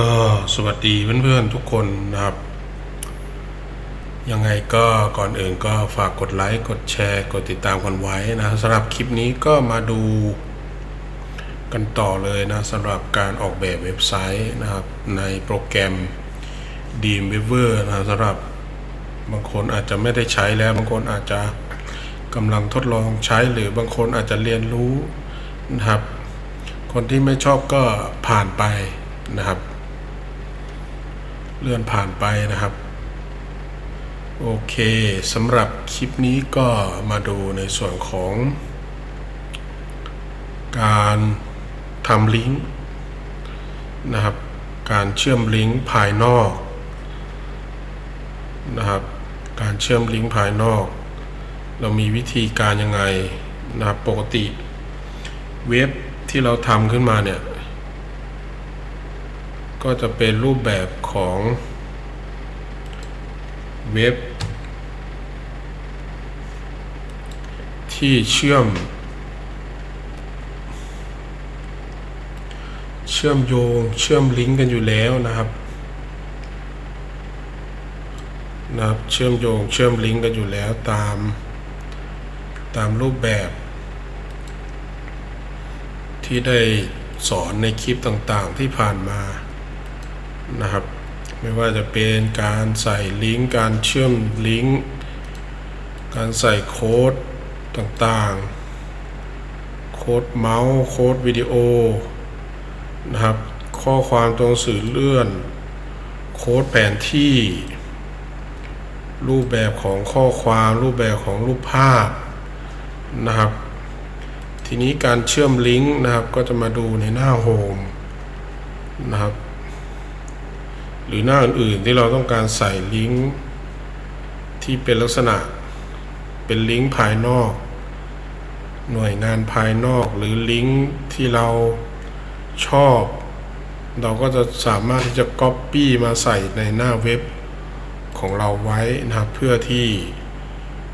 ก็สวัสดีเพื่อนๆทุกคนนะครับ ยังไงก็ก่อนอื่นก็ฝากกดไลค์ กดแชร์ กดติดตามกันไว้นะสำหรับคลิปนี้ก็มาดูกันต่อเลยนะสำหรับการออกแบบเว็บไซต์นะครับ ในโปรแกรม Dreamweaver นะสำหรับบางคนอาจจะไม่ได้ใช้แล้ว บางคนอาจจะกำลังทดลองใช้หรือบางคนอาจจะเรียนรู้นะครับ คนที่ไม่ชอบก็ผ่านไปนะครับ เลื่อนผ่านไปนะครับ โอเคสำหรับคลิปนี้ก็มาดูในส่วนของ การทำลิงก์นะครับ การเชื่อมลิงก์ภายนอกนะครับ การเชื่อมลิงก์ภายนอก เรามีวิธีการยังไงนะครับปกติเว็บที่เราทำขึ้นมาเนี่ย ก็จะเป็นรูปแบบของเว็บ ที่เชื่อม เชื่อมโยงเชื่อมลิงก์กันอยู่แล้วนะครับนะครับเชื่อมโยงเชื่อมลิงก์กันอยู่แล้วตาม ตามรูปแบบ ที่ได้สอนในคลิปต่างๆที่ผ่านมา นะครับ ไม่ว่าจะเป็นการใส่ลิงก์การเชื่อมลิงก์การใส่โค้ดต่างๆ โค้ดเมาส์โค้ดวิดีโอนะครับ ข้อความตัวหนังสื่อเลื่อน โค้ดแผนที่ รูปแบบของข้อความรูปแบบของรูปภาพนะครับ ทีนี้การเชื่อมลิงก์นะครับก็จะมาดูในหน้าโฮมนะครับ รือหน้าอื่นๆที่เราต้องการใส่ลิงก์ที่เป็นลักษณะเป็นลิงก์ภายนอก หน่วยงานภายนอกหรือลิงก์ที่เราชอบ เราก็จะสามารถที่จะ Copy มาใส่ในหน้าเว็บของเราไว้นะครับ เพื่อที่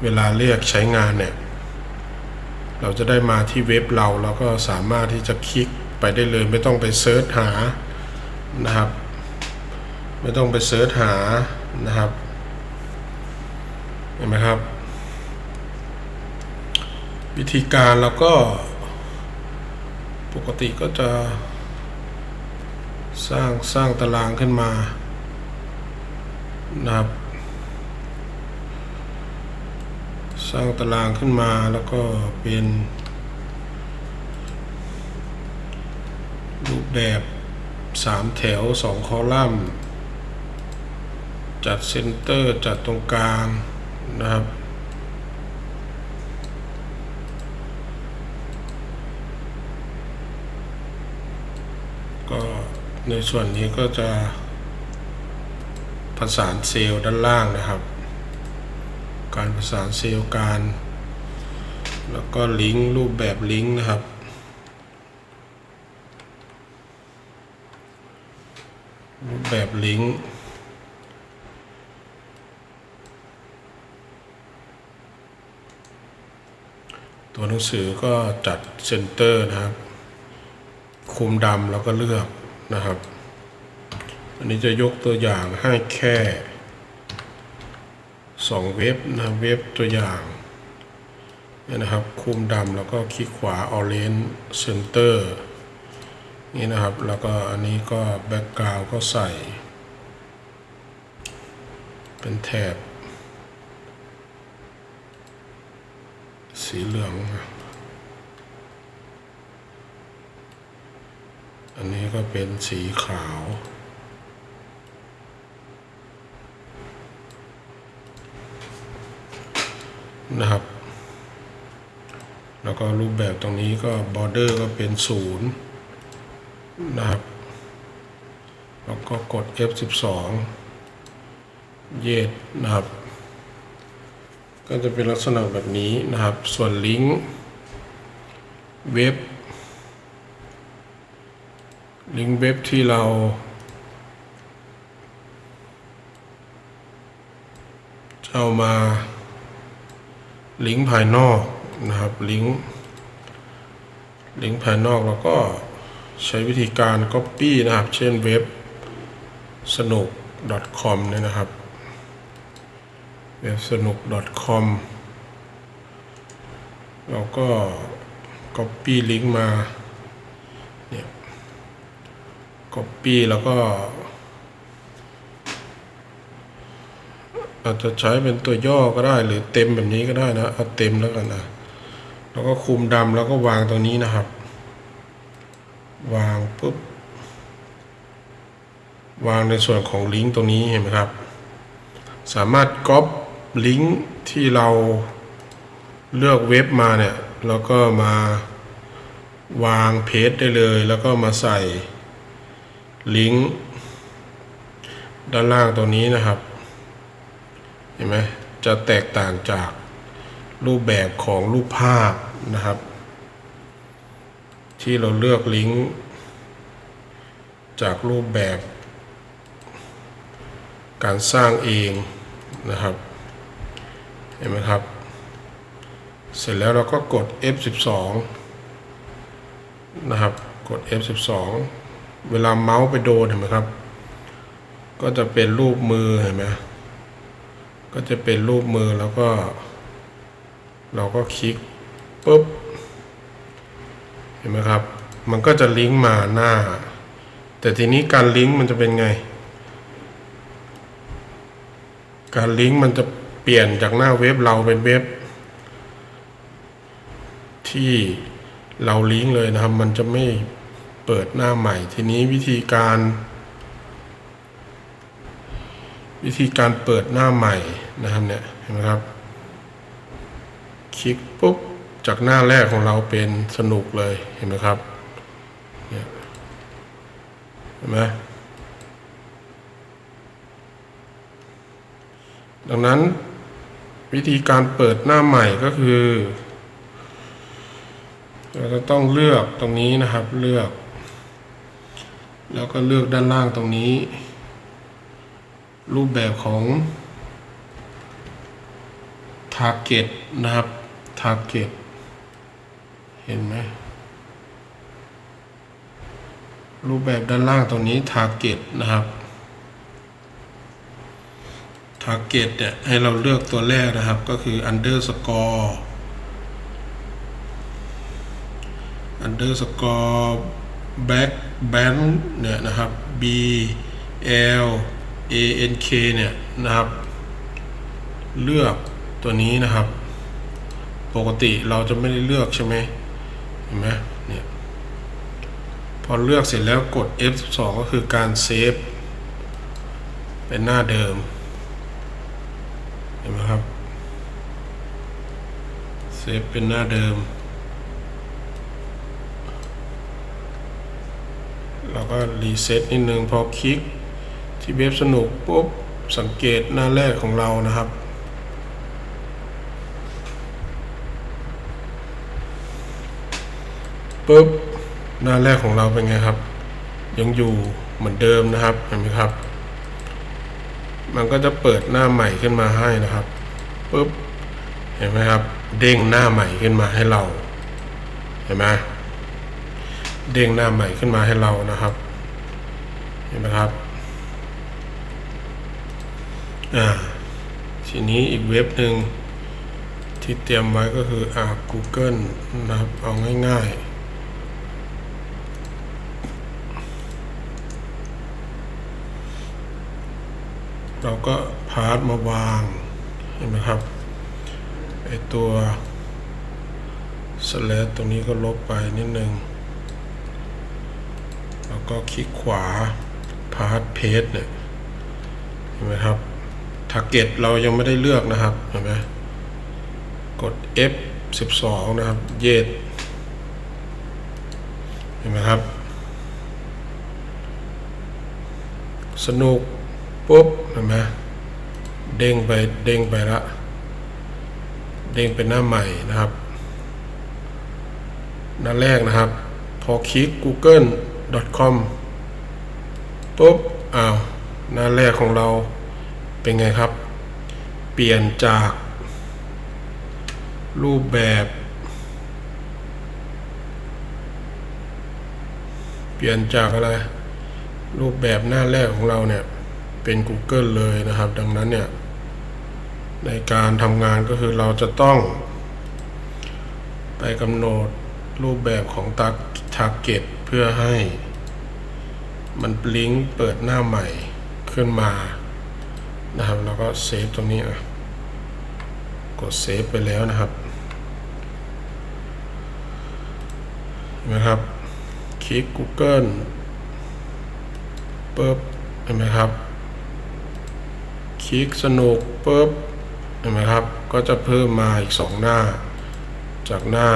เวลาเรียกใช้งานเนี่ย เราจะได้มาที่เว็บเราแล้วก็สามารถที่จะคลิกไปได้เลยไม่ต้องไปเซิร์ชหานะครับ ไม่ต้องไปเซิร์ชหานะครับเห็นไหมครับ วิธีการเราก็ปกติก็จะ สร้างสร้างตารางขึ้นมานะครับ สร้างตารางขึ้นมาแล้วก็เป็น รูปแบบสามแถวสองคอลัมน์ จัดเซนเตอร์จัดตรงกลางนะครับ ก็ในส่วนนี้ก็จะประสานเซลล์ด้านล่างนะครับ การประสานเซลล์การ แล้วก็ลิงก์รูปแบบลิงก์นะครับรูปแบบลิงก์ ตัวหนังสือก็จัดเซนเตอร์นะครับ คุมดำแล้วก็เลือกนะครับ อันนี้จะยกตัวอย่างให้แค่สองเว็บนะเว็บตัวอย่างนี่นะครับคุมดำแล้วก็คลิกขวา Orange Center นี่นะครับ แล้วก็อันนี้ก็แบ็กกราวก็ใส่ เป็นแถบ สีเหลือง อันนี้ก็เป็นสีขาว นะครับ แล้วก็รูปแบบตรงนี้ก็บอร์เดอร์ก็เป็นศูนย์นะครับ แล้วก็กด F12 เยดนะครับ ก็จะเป็นลักษณะแบบนี้นะครับ ส่วนลิงก์เว็บ ลิงก์เว็บที่เราจะเอามา ลิงก์ภายนอกนะครับ ลิงก์ลิงก์ภายนอกเราก็ใช้วิธีการ Copy นะครับ เช่นเว็บสนุก .com เนี่ยนะครับ เว็บสนุก .com เราก็ copy ลิงก์มาเนี่ย copy แล้วก็ อาจจะใช้เป็นตัวย่อก็ได้หรือเต็มแบบนี้ก็ได้นะ เอาเต็มแล้วกันนะ แล้วก็คุมดำแล้วก็วางตรงนี้นะครับ วางปุ๊บ วางในส่วนของลิงก์ตรงนี้เห็นไหมครับ สามารถก๊อป ลิงก์ที่เราเลือกเว็บมาเนี่ยแล้วก็มาวางเพจได้เลย แล้วก็มาใส่ลิงก์ด้านล่างตรงนี้นะครับ เห็นไหมจะแตกต่างจากรูปแบบของรูปภาพนะครับ ที่เราเลือกลิงก์จากรูปแบบการสร้างเองนะครับ เห็นไหมครับ เสร็จแล้วเราก็กด F12 นะครับ กด F12 เวลาเมาส์ไปโดนเห็นไหมครับ ก็จะเป็นรูปมือเห็นไหมก็จะเป็นรูปมือแล้วก็ เราก็คลิกปุ๊บ เห็นไหมครับ มันก็จะลิงก์มาหน้า แต่ทีนี้การลิงก์มันจะเป็นไง การลิงก์มันจะ ปลี่ยนจากหน้าเว็บเราเป็นเว็บ ที่เราลิงก์เลยนะครับ มันจะไม่เปิดหน้าใหม่ ทีนี้วิธีการ วิธีการเปิดหน้าใหม่นะครับเนี่ยเห็นไหมครับ คลิกปุ๊บจากหน้าแรกของเราเป็นสนุกเลยเห็นไหมครับเนี่ยเห็นไหมดังนั้น วิธีการเปิดหน้าใหม่ก็คือเราจะต้องเลือกตรงนี้นะครับเลือก แล้วก็เลือกด้านล่างตรงนี้ รูปแบบของ target นะครับ target เห็นไหมรูปแบบด้านล่างตรงนี้ target นะครับ target เนี่ยให้เราเลือกตัวแรกนะครับก็คือ underscore underscore back band เนี่ยนะครับ b l a n k เนี่ยนะครับ เลือกตัวนี้นะครับ ปกติเราจะไม่ได้เลือกใช่ไหมเห็นไหมเนี่ยพอเลือกเสร็จแล้วกด F12 ก็คือการเซฟเป็นหน้าเดิม ห็นไหมครับ เซฟเป็นหน้าเดิม เราก็รีเซ็ตนิดนึงพอคลิกที่เว็บสนุกปุ๊บ สังเกตหน้าแรกของเรานะครับปุ๊บหน้าแรกของเราเป็นไงครับ ยังอยู่เหมือนเดิมนะครับเห็นไหมครับ มันก็จะเปิดหน้าใหม่ขึ้นมาให้นะครับปุ๊บเห็นไหมครับ เด้งหน้าใหม่ขึ้นมาให้เรา เห็นไหมเด้งหน้าใหม่ขึ้นมาให้เรานะครับ เห็นไหมครับอ่าทีนี้อีกเว็บหนึ่งที่เตรียมไว้ก็คืออ่า Google นะครับ เอาง่าย ๆ เราก็พาร์ทมาวางเห็นไหมครับไอตัวสแลตตรงนี้ก็ลบไปนิดนึง แล้วก็คลิกขวาพาร์ทเพจเนี่ยเห็นไหมครับทาร์เก็ตเรายังไม่ได้เลือกนะครับเห็นไหมกด F 12 นะครับ เยดเห็นไหมครับ สนุกปุ๊บ เห็นไหมเด้งไปเด้งไปละ เด้งเป็นหน้าใหม่นะครับ หน้าแรกนะครับ พอคลิก google.com ปุ๊บอ้าวหน้าแรกของเราเป็นไงครับ เปลี่ยนจาก รูปแบบ เปลี่ยนจากอะไร รูปแบบหน้าแรกของเราเนี่ย เป็น Google เลยนะครับ ดังนั้นเนี่ยในการทำงานก็คือเราจะต้อง ไปกำหนดรูปแบบของ Target เล็กเพื่อให้ มันลิงก์เปิดหน้าใหม่ขึ้นมานะครับแล้วก็เซฟตรงนี้อะกดเซฟไปแล้วนะครับเห็นไหมครับ คลิก Google ปุ๊บเห็นไหมครับ คลิกสนุกปุ๊บเห็นไหมครับ ก็จะเพิ่มมาอีกสองหน้า จากหน้า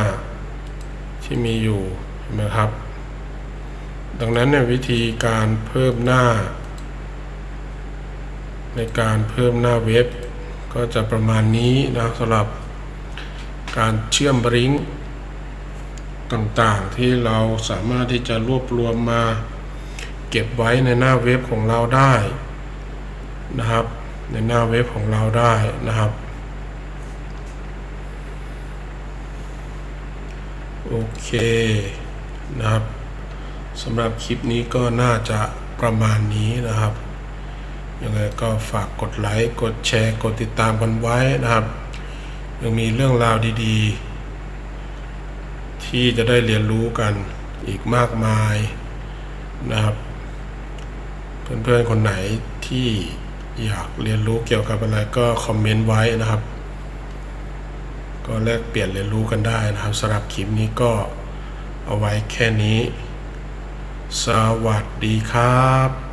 ที่มีอยู่เห็นไหมครับ ดังนั้นเนี่ยวิธีการเพิ่มหน้า ในการเพิ่มหน้าเว็บ ก็จะประมาณนี้นะสำหรับการเชื่อมลิงก์ต่างๆที่เราสามารถที่จะรวบรวมมาเก็บไว้ในหน้าเว็บของเราได้นะครับ ในหน้าเว็บของเราได้นะครับ โอเคนะครับสำหรับคลิปนี้ก็น่าจะประมาณนี้นะครับยังไงก็ฝากกดไลค์ กดแชร์ กดติดตามกันไว้นะครับ ยังมีเรื่องราวดีๆ ที่จะได้เรียนรู้กันอีกมากมายนะครับ เพื่อนๆ คนไหนที่ อยากเรียนรู้เกี่ยวกับอะไรก็คอมเมนต์ไว้นะครับ ก็แลกเปลี่ยนเรียนรู้กันได้นะครับสำหรับคลิปนี้ก็เอาไว้แค่นี้ สวัสดีครับ